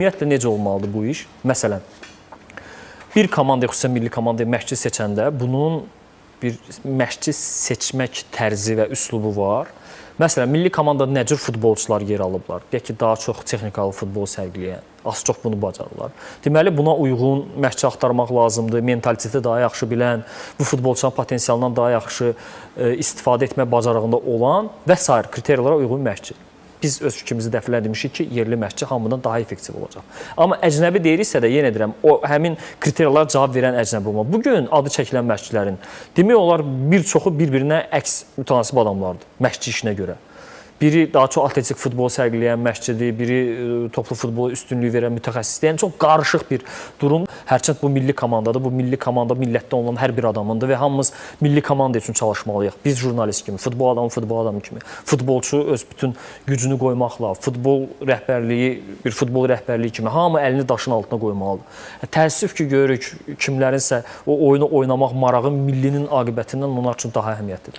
Ümumiyyətlə necə olmalıdır bu iş? Məsələn, bir komanda, xüsusən milli komanda məşqçi seçəndə bunun bir məşqçi seçmək tərzi və üslubu var. Məsələn, milli komandada nə cür futbolçular yer alıblar? Deyək ki, daha çox texnikalı futbol sərgiləyən, az çox bunu bacarırlar. Deməli, buna uyğun məşqçi axtarmaq lazımdır. Mentaliteti daha yaxşı bilən, bu futbolçunun potensialından daha yaxşı e, istifadə etmə bacarığında olan və sair kriteriyalara uyğun məşqçi. Biz öz fikrimizi dəfələr demişik ki, yerli məşqçi hamıdan daha effektiv olacaq. Amma əcnəbi deyiriksə də yenə deyirəm, o həmin kriteriyalara cavab verən əcnəbi olmalı. Bu gün adı çəkilən məşqçilərin demək olar bir çoxu bir-birinə əks mütənasib adamlardır məşqçi işinə görə. Biri daha çox atletik futbol sərgiləyən məşqçidir, biri e, toplu futbola üstünlük verən mütəxəssisdir. Yəni çox qarışıq bir durum. Hərçənd bu milli komandadır. Bu milli komanda millətdə olan hər bir adamındır və hamımız milli komanda üçün çalışmalıyıq. Biz jurnalist kimi, futbol adamı futbol adamı kimi. Futbolçu öz bütün gücünü qoymaqla, futbol rəhbərliyi bir futbol rəhbərliyi kimi hamı əlini daşın altına qoymalıdır. Təəssüf ki, görürük kimlərinsə o oyunu oynamaq marağı millinin aqibətindən onlar üçün daha əhəmiyyətlidir.